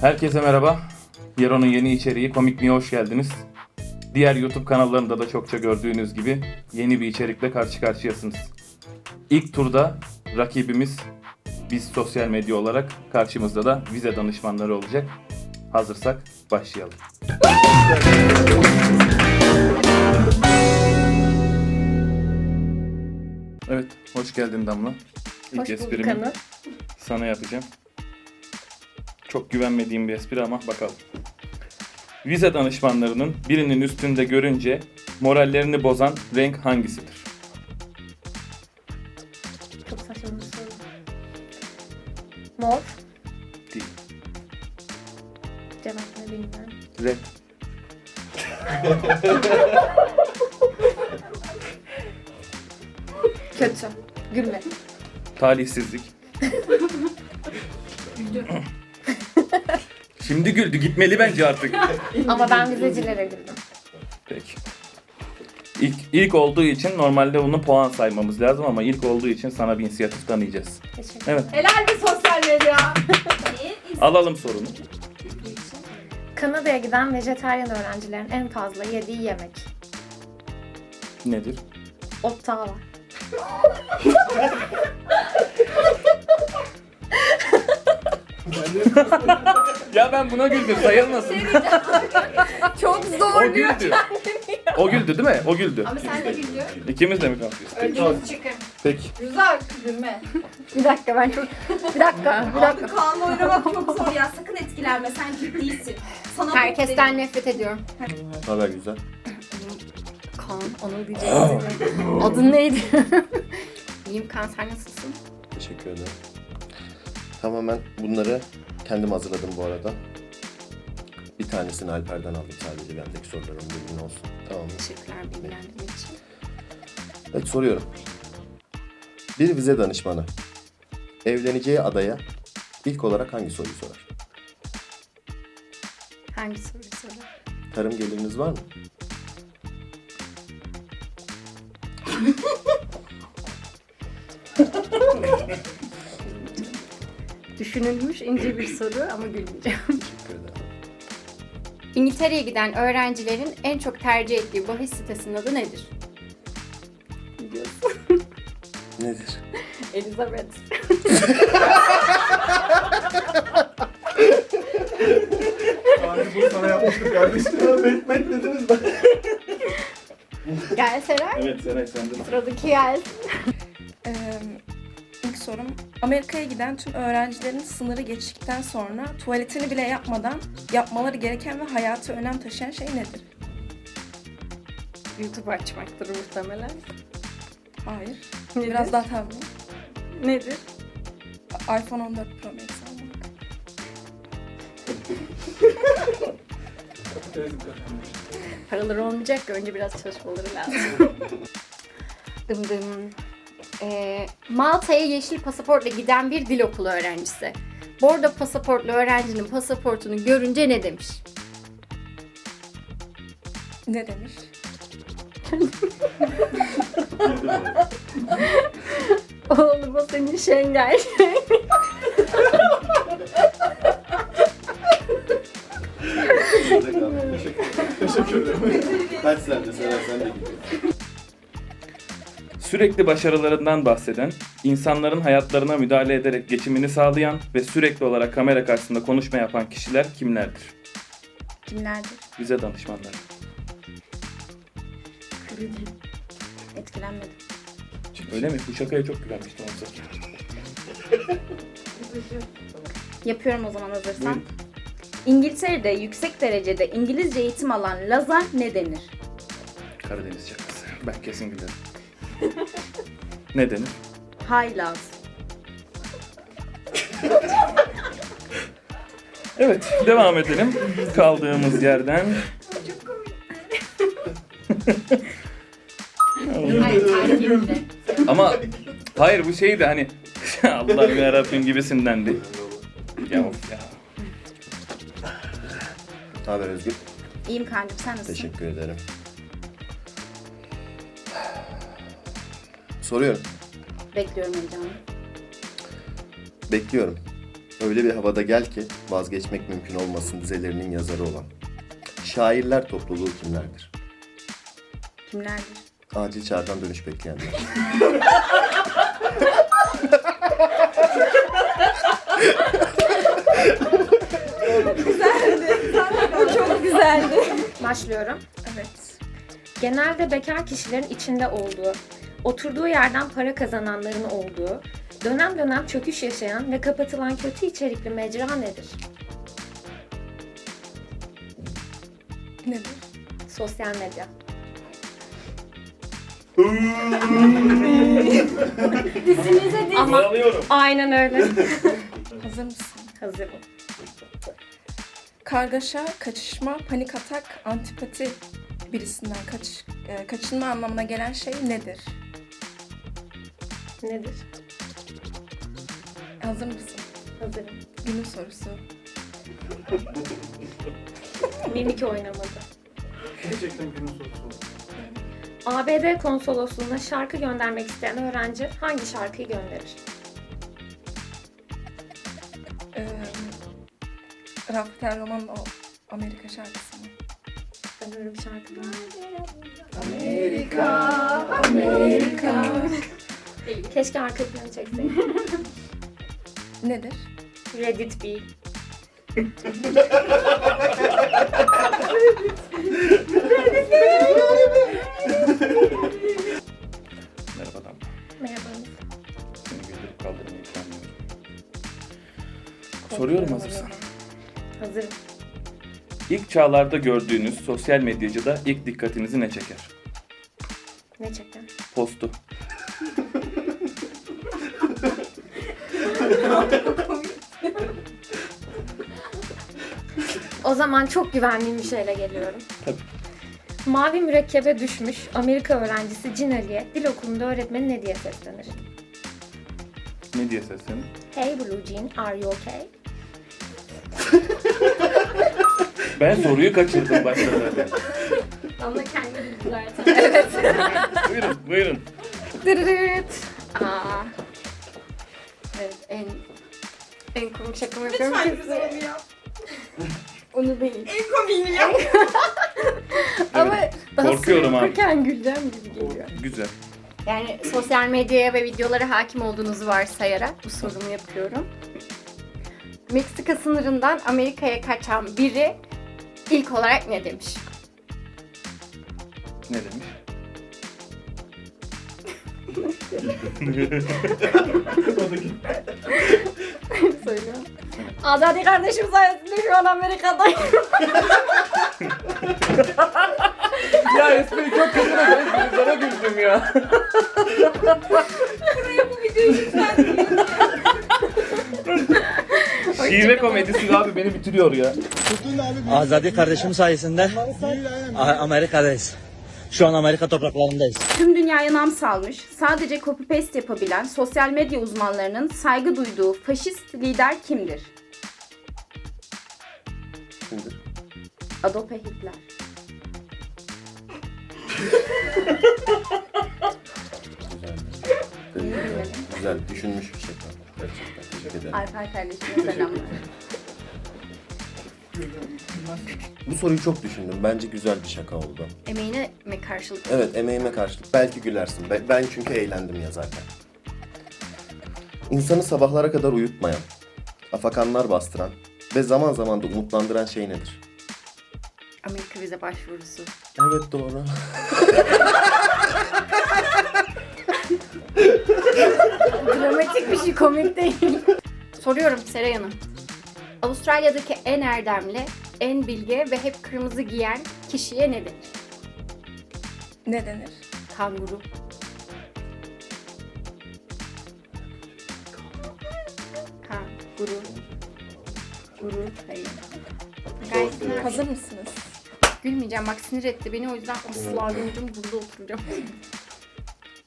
Herkese merhaba. Yero'nun yeni içeriği Komik Niye hoş geldiniz. Diğer YouTube kanallarında da çokça gördüğünüz gibi yeni bir içerikle karşı karşıyasınız. İlk turda rakibimiz biz sosyal medya olarak karşımızda da vize danışmanları olacak. Hazırsak başlayalım. Evet, hoş geldin Damla. İlk Hoş bulduk esprimi Anıl. sana yapacağım. Çok güvenmediğim bir espri ama bakalım. Vize danışmanlarının birinin üstünde görünce morallerini bozan renk hangisidir? Çok saçma bir soru. Mor. Değil. Cevap ne bilmiyorum. Red. Kötü. Gülme. Talihsizlik. Şimdi güldü. Gitmeli bence artık. Ama ben vizecilere güldüm. Peki. İlk, ilk olduğu için normalde bunu puan saymamız lazım ama ilk olduğu için sana bir inisiyatif tanıyacağız. Teşekkür Evet. Helal bir sosyal medya. Alalım sorunu. Kanada'ya giden vejetaryen öğrencilerin en fazla yediği yemek. Nedir? Ottawa. Ya ben buna güldüm. Sayılmasın. Çok O zor güldü. O güldü değil mi? O güldü. Ama sen de gülüyor. İkimiz de mi kalkıyoruz? Ödünüz çıkın. Peki. Güzel gülme. Bir dakika ben çok... Bir dakika, bir Abi dakika. Kaan'la oynamak çok zor ya. Sakın etkilenme. Sen ciddisin. Sana Herkesten nefret ediyorum. Haber güzel. Kaan, onu diyeceksin. Adın neydi? İyiyim Kaan, sen nasılsın? Teşekkür ederim. Tamamen bunları kendim hazırladım bu arada. Bir tanesini Alper'den aldım sadece bendeki sorularım bilgin olsun. Tamam mı? Teşekkürler bilgilendirdiğin için. Evet soruyorum. Bir vize danışmanı evleneceği adaya ilk olarak hangi soruyu sorar? Hangi soruyu sorar? Tarım geliriniz var mı? Düşünülmüş ince bir soru ama gülmeyeceğim. Teşekkür ederim. İngiltere'ye giden öğrencilerin en çok tercih ettiği bahis sitesinin adı nedir? Biliyorsun. Nedir? Elizabeth. Abi bunu sana yapmıştım kardeşim. Batman dediniz ben. Gel Seray. Evet Seray sende de. Sıradaki gel. Amerika'ya giden tüm öğrencilerin sınırı geçtikten sonra tuvaletini bile yapmadan yapmaları gereken ve hayatı önem taşıyan şey nedir? YouTube açmaktır muhtemelen. Hayır. Nedir? Biraz daha tahmin. Nedir? iPhone 14 Pro Max almak. Paraları olmayacak ki önce biraz çalışmaları lazım. dım dım. Ee, Malta'ya yeşil pasaportla giden bir dil okulu öğrencisi. Bordo pasaportlu öğrencinin pasaportunu görünce ne demiş? Ne demiş? Oğlum o senin şengel. Teşekkür ederim. Kaç sen de Seray sen de gidiyor. Sürekli başarılarından bahseden, insanların hayatlarına müdahale ederek geçimini sağlayan ve sürekli olarak kamera karşısında konuşma yapan kişiler kimlerdir? Kimlerdir? Vize danışmanları. Etkilenmedim. Öyle mi? Bu şakaya çok güvenmiştim. Yapıyorum o zaman hazırsan. Buyurun. İngiltere'de yüksek derecede İngilizce eğitim alan Laza ne denir? Karadeniz şakası. Ben kesin gülerim. ne denir? High Laz. Evet, devam edelim. Kaldığımız yerden. Ama hayır bu şey de hani Allah'ım yarabbim gibisindendi. Ya of ya. Ne haber Özgür? İyiyim kancım sen nasılsın? Teşekkür ederim. Soruyorum. Bekliyorum heyecanla. Bekliyorum. Öyle bir havada gel ki vazgeçmek mümkün olmasın dizelerinin yazarı olan. Şairler topluluğu kimlerdir? Kimlerdir? Acil çağrıdan dönüş bekleyenler. Çok güzeldi. Başlıyorum. Evet. Genelde bekar kişilerin içinde olduğu, oturduğu yerden para kazananların olduğu, dönem dönem çöküş yaşayan ve kapatılan kötü içerikli mecra nedir? Nedir? Sosyal medya. Ama Alıyorum. aynen öyle. Hazır mısın? Hazırım. Kargaşa, kaçışma, panik atak, antipati birisinden kaç, e, kaçınma anlamına gelen şey nedir? Nedir? Hazır mısın? Hazırım. Günün sorusu. Mimik oynamadı. Gerçekten günün sorusu. ABD konsolosluğuna şarkı göndermek isteyen öğrenci hangi şarkıyı gönderir? Ee, Rafter Roman'ın o Amerika şarkısı mı? Ben öyle bir şarkı bilmiyorum. Amerika, Amerika. Değil. Keşke arka planı çekseydim. Nedir? Reddit B. Merhaba Damla. Merhaba. Seni güldürüp kaldırmayı planlıyorum. Soruyorum hazırsan. Hazırım. İlk çağlarda gördüğünüz sosyal medyacıda ilk dikkatinizi ne çeker? Ne çeken? Postu. O zaman çok güvendiğim bir şeyle geliyorum. Tabii. Mavi mürekkebe düşmüş Amerika öğrencisi Cin Ali'ye dil okulunda öğretmeni ne diye seslenir? Ne diye seslenir? Hey Blue Jean, are you okay? Ben soruyu kaçırdım başta zaten. Ama kendi bildiler Evet. buyurun, buyurun. Dırırırt. Aa. Evet, en en komik şakamı yapıyorum. Lütfen güzel onu yap. Onu değil. En komiğini yap. Ama daha Korkuyorum ha. okurken güleceğim gibi geliyor. Güzel. Yani sosyal medyaya ve videolara hakim olduğunuzu varsayarak bu sorumu yapıyorum. Meksika sınırından Amerika'ya kaçan biri ilk olarak ne demiş? Ne demiş? Söylüyorum. Azadi kardeşim sayesinde şu an Amerika'dayım. ya espri çok kötü de ben sana güldüm ya. Şive komedisi abi beni bitiriyor ya. Azadi kardeşim sayesinde A- Amerika'dayız. Şu an Amerika topraklarındayız. Tüm dünyaya nam salmış, sadece copy paste yapabilen sosyal medya uzmanlarının saygı duyduğu faşist lider kimdir? Kimdir? Adolf Hitler. Güzel. Düşünmüş bir şey. Gerçekten. Teşekkür ederim. Alper kardeşime selamlar. Bu soruyu çok düşündüm. Bence güzel bir şaka oldu. Emeğine mi karşılık? Evet emeğime karşılık. Belki gülersin. Ben, ben çünkü eğlendim ya zaten. İnsanı sabahlara kadar uyutmayan, afakanlar bastıran ve zaman zaman da umutlandıran şey nedir? Amerika vize başvurusu. Evet doğru. Dramatik bir şey, komik değil. Soruyorum Seray Hanım. Avustralya'daki en erdemli, en bilge ve hep kırmızı giyen kişiye ne denir? Ne denir? Kanguru. Kanguru. Guru. Hayır. Gayet iyi. Hazır mısınız? Gülmeyeceğim bak sinir etti beni o yüzden asla gülmeyeceğim burada oturacağım.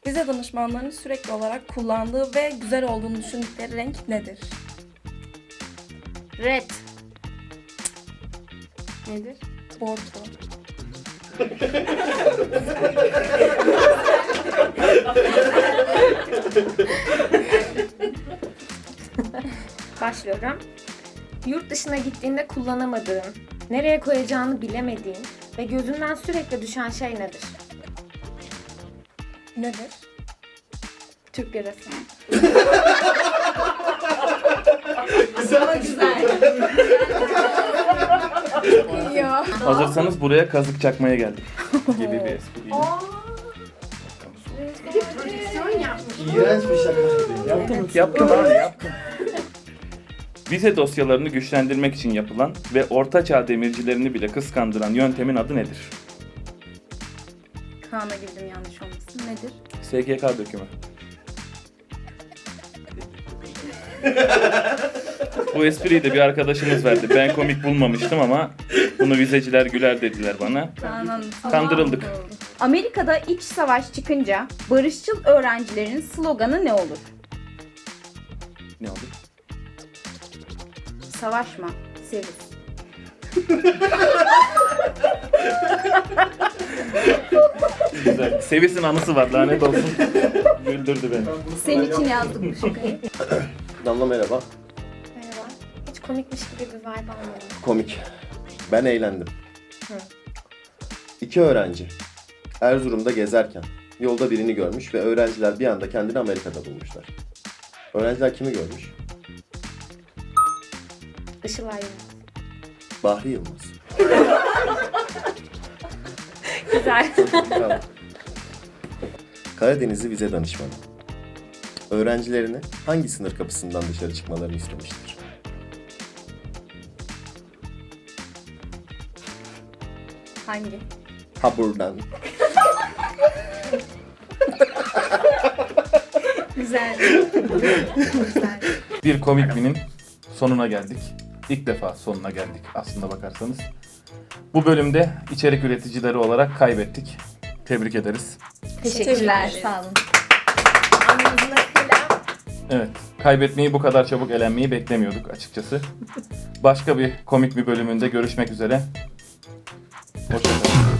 Vize danışmanlarının sürekli olarak kullandığı ve güzel olduğunu düşündükleri renk nedir? Red. Nedir? Bordo. Başlıyorum. Yurt dışına gittiğinde kullanamadığın, nereye koyacağını bilemediğin ve gözünden sürekli düşen şey nedir? Nedir? Türk lirası. Ya. Hazırsanız buraya kazık çakmaya geldik. gibi bir espriyle. İğrenç bir şaka. Yaptım, yaptım abi yaptım. Vize dosyalarını güçlendirmek için yapılan ve ortaçağ demircilerini bile kıskandıran yöntemin adı nedir? Kaan'a girdim yanlış olmasın. Nedir? SGK dökümü. Bu espriyi de bir arkadaşımız verdi. Ben komik bulmamıştım ama bunu vizeciler güler dediler bana. Kandırıldık. Amerika'da iç savaş çıkınca barışçıl öğrencilerin sloganı ne olur? Ne oldu? Savaşma, sevin. Güzel. Sevis'in anısı var lanet olsun. Güldürdü beni. Senin için yazdık bu şakayı. Damla. Merhaba. Komikmiş gibi bir vibe almadım. Komik. Ben eğlendim. İki öğrenci Erzurum'da gezerken yolda birini görmüş ve öğrenciler bir anda kendini Amerika'da bulmuşlar. Öğrenciler kimi görmüş? Işıl Aydın. Bahri Yılmaz. Güzel. Tamam. Karadenizli vize danışmanı. Öğrencilerini hangi sınır kapısından dışarı çıkmalarını istemiştir? Hangi? Ha buradan. Güzel. Bir komik minin sonuna geldik. İlk defa sonuna geldik aslında bakarsanız. Bu bölümde içerik üreticileri olarak kaybettik. Tebrik ederiz. Teşekkürler. Sağ olun. Evet, kaybetmeyi bu kadar çabuk elenmeyi beklemiyorduk açıkçası. Başka bir komik bir bölümünde görüşmek üzere. Pode chegar.